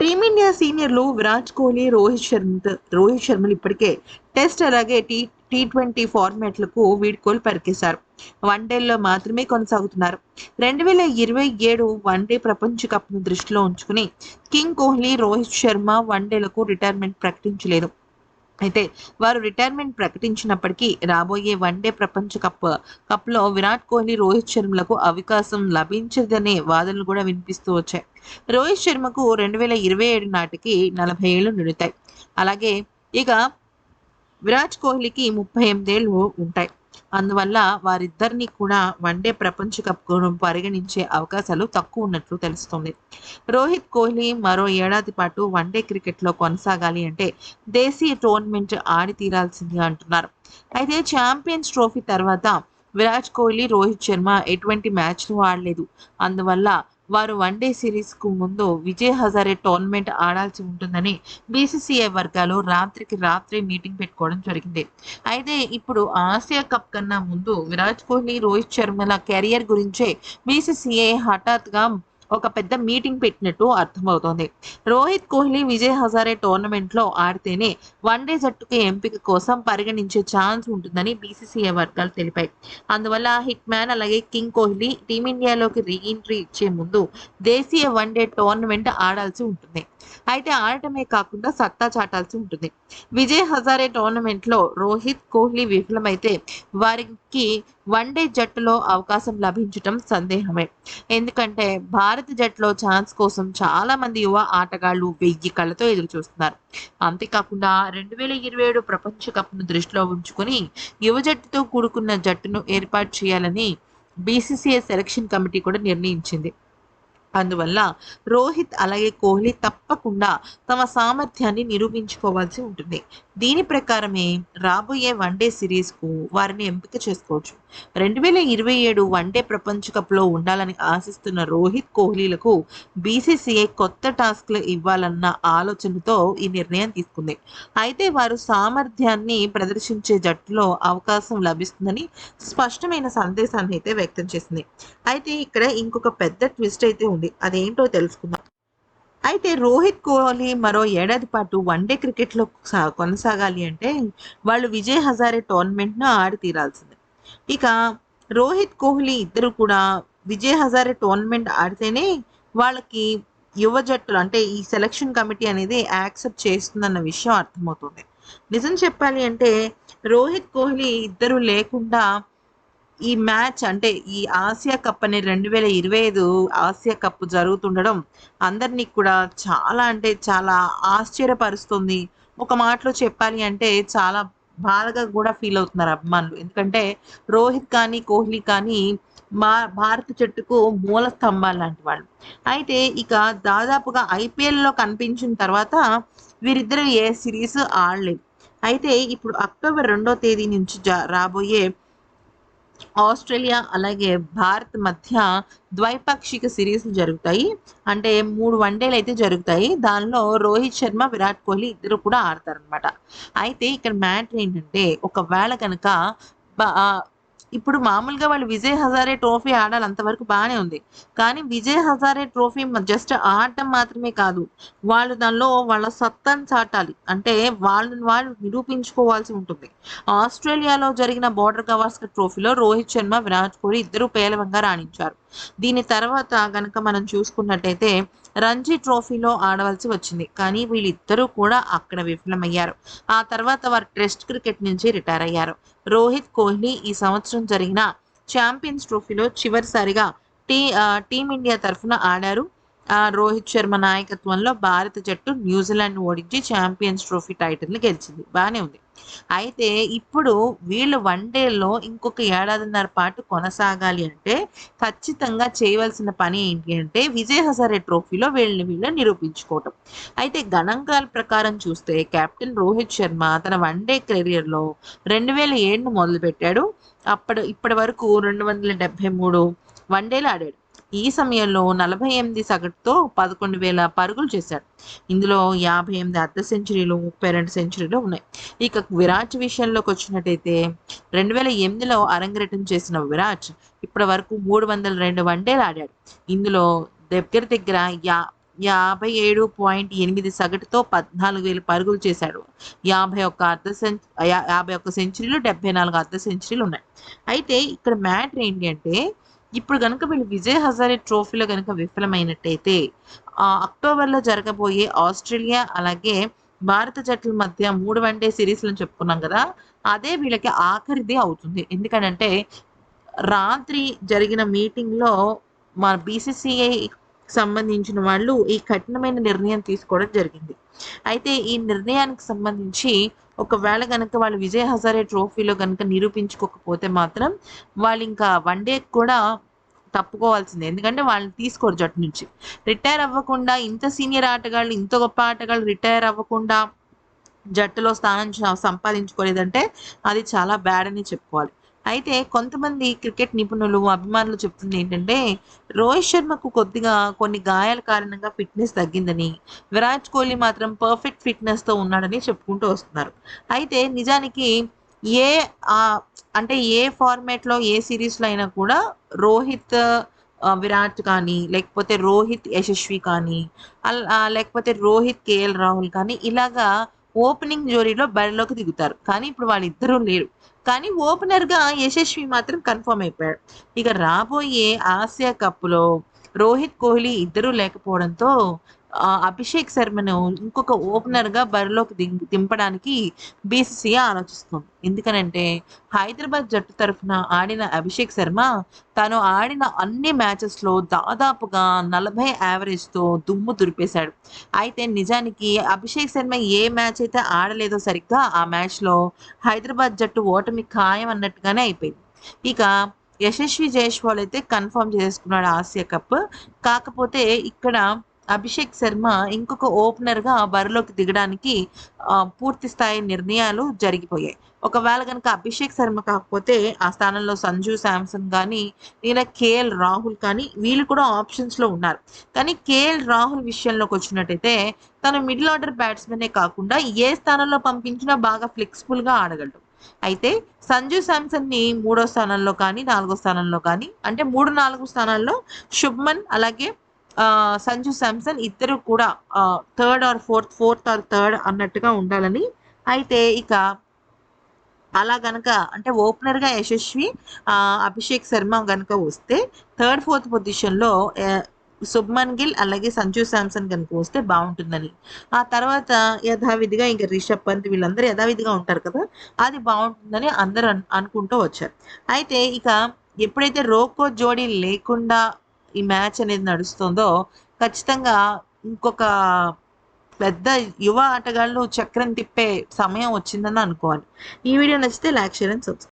Team India సీనియర్లు విరాట్ కోహ్లీ రోహిత్ శర్మ రోహిత్ శర్మలు ఇప్పటికే test అలాగే టీ టీ ట్వంటీ ఫార్మాట్లకు వీడ్కోలు పరికేశారు. వన్డేల్లో మాత్రమే కొనసాగుతున్నారు. రెండు వేల ఇరవై ఏడు వన్డే ప్రపంచ కప్ను దృష్టిలో ఉంచుకుని కింగ్ కోహ్లీ రోహిత్ శర్మ వన్డేలకు రిటైర్మెంట్ ప్రకటించలేదు. అయితే వారు రిటైర్మెంట్ ప్రకటించినప్పటికీ రాబోయే వన్డే ప్రపంచ కప్ కప్లో విరాట్ కోహ్లీ రోహిత్ శర్మలకు అవకాశం లభించదనే వాదనలు కూడా వినిపిస్తూ వచ్చాయి. రోహిత్ శర్మకు రెండు వేల ఇరవై ఏడు నాటికి నలభై ఏళ్ళు నిడుతాయి. అలాగే ఇక విరాట్ కోహ్లీకి ముప్పై ఎనిమిదేళ్ళు ఉంటాయి. అందువల్ల వారిద్దరిని కూడా వన్డే ప్రపంచ కప్ పరిగణించే అవకాశాలు తక్కువ ఉన్నట్లు తెలుస్తోంది. రోహిత్ కోహ్లీ మరో ఏడాది పాటు వన్డే క్రికెట్లో కొనసాగాలి అంటే దేశీయ టోర్నమెంట్ ఆడి తీరాల్సింది అంటున్నారు. అయితే ఛాంపియన్స్ ట్రోఫీ తర్వాత విరాట్ కోహ్లీ రోహిత్ శర్మ ఎటువంటి మ్యాచ్లు ఆడలేదు. అందువల్ల వారు వన్డే సిరీస్కు ముందు విజయ్ హజారే టోర్నమెంట్ ఆడాల్సి ఉంటుందని బీసీసీఐ వర్గాలు రాత్రికి రాత్రి మీటింగ్ పెట్టుకోవడం జరిగింది. అయితే ఇప్పుడు ఆసియా కప్ కన్నా ముందు విరాట్ కోహ్లీ రోహిత్ శర్మల కెరియర్ గురించే బీసీసీఐ హఠాత్గా ఒక పెద్ద మీటింగ్ పెట్టినట్టు అర్థమవుతోంది. రోహిత్ కోహ్లీ విజయ్ హజారే టోర్నమెంట్లో ఆడితేనే వన్డే జట్టుకి ఎంపిక కోసం పరిగణించే ఛాన్స్ ఉంటుందని బీసీసీఐ వర్గాలు తెలిపాయి. అందువల్ల హిట్ మ్యాన్ అలాగే కింగ్ కోహ్లీ టీమిండియాలోకి రీఎంట్రీ ఇచ్చే ముందు దేశీయ వన్డే టోర్నమెంట్ ఆడాల్సి ఉంటుంది. అయితే ఆడటమే కాకుండా సత్తా చాటాల్సి ఉంటుంది. విజయ్ హజారే టోర్నమెంట్లో రోహిత్ కోహ్లీ విఫలమైతే వారికి వన్డే జట్టులో అవకాశం లభించటం సందేహమే. ఎందుకంటే భారత జట్టులో ఛాన్స్ కోసం చాలా మంది యువ ఆటగాళ్ళు వెయ్యి కళ్ళతో ఎదురు చూస్తున్నారు అంతేకాకుండా రెండు వేల ఇరవై ఏడు ప్రపంచ కప్ను దృష్టిలో ఉంచుకొని యువ జట్టుతో కూడుకున్న జట్టును ఏర్పాటు చేయాలని బీసీసీఐ సెలక్షన్ కమిటీ కూడా నిర్ణయించింది. అందువల్ల రోహిత్ అలాగే కోహ్లీ తప్పకుండా తమ సామర్థ్యాన్ని నిరూపించుకోవాల్సి ఉంటుంది. దీని ప్రకారమే రాబోయే వన్డే సిరీస్కు వారిని ఎంపిక చేసుకోవచ్చు. రెండు వేల ఇరవై ఏడు వన్డే ప్రపంచ కప్లో ఉండాలని ఆశిస్తున్న రోహిత్ కోహ్లీలకు బీసీసీఐ కొత్త టాస్క్లు ఇవ్వాలన్న ఆలోచనతో ఈ నిర్ణయం తీసుకుంది. అయితే వారు సామర్థ్యాన్ని ప్రదర్శించే జట్టులో అవకాశం లభిస్తుందని స్పష్టమైన సందేశాన్ని అయితే వ్యక్తం చేసింది. అయితే ఇక్కడ ఇంకొక పెద్ద ట్విస్ట్ అయితే ఉంది. అదేంటో తెలుసుకుందాం. అయితే రోహిత్ కోహ్లీ మరో ఏడాది పాటు వన్డే క్రికెట్లో సా- కొనసాగాలి అంటే వాళ్ళు విజయ్ హజారే టోర్నమెంట్ను ఆడి తీరాల్సిందే. ఇక రోహిత్ కోహ్లీ ఇద్దరు కూడా విజయ్ హజారే టోర్నమెంట్ ఆడితేనే వాళ్ళకి యువ జట్టులు అంటే ఈ సెలక్షన్ కమిటీ అనేది యాక్సెప్ట్ చేస్తుందన్న విషయం అర్థమవుతుంది. నిజం చెప్పాలి అంటే రోహిత్ కోహ్లీ ఇద్దరు లేకుండా ఈ మ్యాచ్ అంటే ఈ ఆసియా కప్ అనే రెండు వేల ఇరవై ఐదు ఆసియా కప్ జరుగుతుండడం అందరినీ కూడా చాలా అంటే చాలా ఆశ్చర్యపరుస్తుంది. ఒక మాటలో చెప్పాలి అంటే చాలా బాధగా కూడా ఫీల్ అవుతున్నారు అభిమానులు. ఎందుకంటే రోహిత్ కానీ కోహ్లీ కానీ మా భారత జట్టుకు మూల స్తంభాలు లాంటి వాళ్ళు. అయితే ఇక దాదాపుగా ఐపీఎల్లో కనిపించిన తర్వాత వీరిద్దరు ఏ సిరీస్ ఆడలేదు. అయితే ఇప్పుడు అక్టోబర్ రెండో తేదీ నుంచి జా రాబోయే ఆస్ట్రేలియా అలాగే భారత్ మధ్య ద్వైపాక్షిక సిరీస్లు జరుగుతాయి. అంటే మూడు వన్డేలు అయితే జరుగుతాయి. దానిలో రోహిత్ శర్మ విరాట్ కోహ్లీ ఇద్దరు కూడా ఆడతారనమాట అయితే ఇక్కడ మ్యాటర్ ఏంటంటే ఒకవేళ కనుక ఇప్పుడు మామూలుగా వాళ్ళు విజయ్ హజారే ట్రోఫీ ఆడాలి అంతవరకు బాగానే ఉంది. కానీ విజయ్ హజారే ట్రోఫీ జస్ట్ ఆడటం మాత్రమే కాదు. వాళ్ళు దానిలో వాళ్ళ సత్తాను చాటాలి. అంటే వాళ్ళని వాళ్ళు నిరూపించుకోవాల్సి ఉంటుంది. ఆస్ట్రేలియాలో జరిగిన బోర్డర్ గవాస్కర్ ట్రోఫీలో రోహిత్ శర్మ విరాట్ కోహ్లీ ఇద్దరు పేలవంగా రాణించారు. దీని తర్వాత గనక మనం చూసుకున్నట్టయితే రంజీ ట్రోఫీలో ఆడవలసి వచ్చింది. కానీ వీళ్ళిద్దరూ కూడా అక్కడ విఫలమయ్యారు. ఆ తర్వాత వారు టెస్ట్ క్రికెట్ నుంచి రిటైర్ అయ్యారు. రోహిత్ కోహ్లీ ఈ సంవత్సరం జరిగిన ఛాంపియన్స్ ట్రోఫీలో చివరిసారిగా టీ టీమిండియా తరఫున ఆడారు. రోహిత్ శర్మ నాయకత్వంలో భారత జట్టు న్యూజిలాండ్ ఓడించి ఛాంపియన్స్ ట్రోఫీ టైటిల్ని గెలిచింది. బాగానే ఉంది. అయితే ఇప్పుడు వీళ్ళు వన్డేలో ఇంకొక ఏడాదిన్నర పాటు కొనసాగాలి అంటే ఖచ్చితంగా చేయవలసిన పని ఏంటి అంటే విజయ్ హజారే ట్రోఫీలో వీళ్ళని వీళ్ళు నిరూపించుకోవటం. అయితే గణాంకాల ప్రకారం చూస్తే కెప్టెన్ రోహిత్ శర్మ తన వన్డే కెరియర్లో రెండు వేల ఏడును మొదలుపెట్టాడు. అప్పటి ఇప్పటి వరకు రెండు వందల డెబ్బై మూడు వన్డేలు ఆడాడు. ఈ సమయంలో నలభై ఎనిమిది సగటుతో పదకొండు వేల పరుగులు చేశాడు. ఇందులో యాభై ఎనిమిది అర్ధ సెంచరీలు ముప్పై రెండు సెంచరీలు ఉన్నాయి. ఇక విరాట్ విషయంలోకి వచ్చినట్టయితే రెండు వేల ఎనిమిదిలో అరంగేటం చేసిన విరాట్ ఇప్పటి వరకు మూడు వందల రెండు వన్డేలు ఆడాడు. ఇందులో దగ్గర దగ్గర యా యాభై ఏడు పాయింట్ ఎనిమిది సగటుతో పద్నాలుగు వేల పరుగులు చేశాడు. యాభై ఒక్క అర్ధ సెంచ యా- యాభై ఒక్క సెంచరీలు డెబ్బై నాలుగు అర్ధ సెంచరీలు ఉన్నాయి. అయితే ఇక్కడ మ్యాటర్ ఏంటి అంటే ఇప్పుడు కనుక వీళ్ళు విజయ్ హజారే ట్రోఫీలో కనుక విఫలమైనట్టయితే ఆ, అక్టోబర్లో జరగబోయే ఆస్ట్రేలియా అలాగే భారత జట్ల మధ్య మూడు వన్డే సిరీస్లు చెప్పుకున్నాం కదా అదే వీళ్ళకి ఆఖరిది అవుతుంది. ఎందుకంటే రాత్రి జరిగిన మీటింగ్లో మా బీసీసీఐ సంబంధించిన వాళ్ళు ఈ కఠినమైన నిర్ణయం తీసుకోవడం జరిగింది. అయితే ఈ నిర్ణయానికి సంబంధించి ఒకవేళ కనుక వాళ్ళు విజయ్ హజారే ట్రోఫీలో కనుక నిరూపించుకోకపోతే మాత్రం వాళ్ళు ఇంకా వన్ డే కూడా తప్పుకోవాల్సిందే. ఎందుకంటే వాళ్ళని తీసుకోరు జట్టు నుంచి. రిటైర్ అవ్వకుండా ఇంత సీనియర్ ఆటగాళ్ళు ఇంత గొప్ప ఆటగాళ్ళు రిటైర్ అవ్వకుండా జట్టులో స్థానం సంపాదించుకోలేదంటే అది చాలా బ్యాడ్ అని చెప్పుకోవాలి. అయితే కొంతమంది క్రికెట్ నిపుణులు అభిమానులు చెప్తుంది ఏంటంటే రోహిత్ శర్మకు కొద్దిగా కొన్ని గాయాల కారణంగా ఫిట్నెస్ తగ్గిందని విరాట్ కోహ్లీ మాత్రం పర్ఫెక్ట్ ఫిట్నెస్తో ఉన్నాడని చెప్పుకుంటూ వస్తున్నారు. అయితే నిజానికి ఏ అంటే ఏ ఫార్మాట్లో ఏ సిరీస్లో అయినా కూడా రోహిత్ విరాట్ కానీ లేకపోతే రోహిత్ యశస్వి కానీ లేకపోతే రోహిత్ కేఎల్ రాహుల్ కానీ ఇలాగా ఓపెనింగ్ జోడీలో బరిలోకి దిగుతారు. కానీ ఇప్పుడు వాళ్ళిద్దరూ లేరు. కానీ ఓపెనర్గా యశస్వి మాత్రం కన్ఫర్మ్ అయిపోయాడు. ఇక రాబోయే ఆసియా కప్లో రోహిత్ కోహ్లీ ఇద్దరూ లేకపోవడంతో అభిషేక్ శర్మను ఇంకొక ఓపెనర్గా బరిలోకి దిం- దింపడానికి బీసీసీఐ ఆలోచిస్తుంది. ఎందుకనంటే హైదరాబాద్ జట్టు తరఫున ఆడిన అభిషేక్ శర్మ తను ఆడిన అన్ని మ్యాచెస్లో దాదాపుగా నలభై యావరేజ్తో దుమ్ము దురిపేశాడు. అయితే నిజానికి అభిషేక్ శర్మ ఏ మ్యాచ్ అయితే ఆడలేదో సరిగ్గా ఆ మ్యాచ్లో హైదరాబాద్ జట్టు ఓటమి ఖాయం అన్నట్టుగానే అయిపోయింది. ఇక యశస్వి జైస్వాల్ అయితే కన్ఫర్మ్ చేసుకున్నాడు ఆసియా కప్. కాకపోతే ఇక్కడ అభిషేక్ శర్మ ఇంకొక ఓపెనర్గా బరిలోకి దిగడానికి పూర్తి స్థాయి నిర్ణయాలు జరిగిపోయాయి. ఒకవేళ కనుక అభిషేక్ శర్మ కాకపోతే ఆ స్థానంలో సంజు శాంసన్ కానీ లేదా కేఎల్ రాహుల్ కానీ వీళ్ళు కూడా ఆప్షన్స్లో ఉన్నారు. కానీ కేఎల్ రాహుల్ విషయంలోకి వచ్చినట్టయితే తన మిడిల్ ఆర్డర్ బ్యాట్స్మెనే కాకుండా ఏ స్థానంలో పంపించినా బాగా ఫ్లెక్సిబుల్గా ఆడగలడు. అయితే సంజు శాంసన్ని మూడో స్థానంలో కానీ నాలుగో స్థానంలో కానీ అంటే మూడు నాలుగు స్థానాల్లో శుభ్మన్ అలాగే సంజు శాంసన్ ఇద్దరు కూడా third or fourth fourth or third అన్నట్టుగా ఉండాలని. అయితే ఇక అలా గనక అంటే ఓపెనర్గా యశస్వి అభిషేక్ శర్మ గనక వస్తే థర్డ్ ఫోర్త్ పొజిషన్లో శుభ్మన్ గిల్ అలాగే సంజు శాంసన్ కనుక వస్తే బాగుంటుందని. ఆ తర్వాత యథావిధిగా ఇంకా రిషబ్ పంత్ వీళ్ళందరూ యథావిధిగా ఉంటారు కదా అది బాగుంటుందని అందరూ అనుకుంటూ వచ్చారు. అయితే ఇక ఎప్పుడైతే రోకో జోడీ లేకుండా ఈ మ్యాచ్ అనేది నడుస్తుందో ఖచ్చితంగా ఇంకొక పెద్ద యువ ఆటగాళ్ళు చక్రం తిప్పే సమయం వచ్చిందని అనుకోవాలి. ఈ వీడియో నచ్చితే లైక్ షేర్ అండ్ సబ్స్క్రైబ్.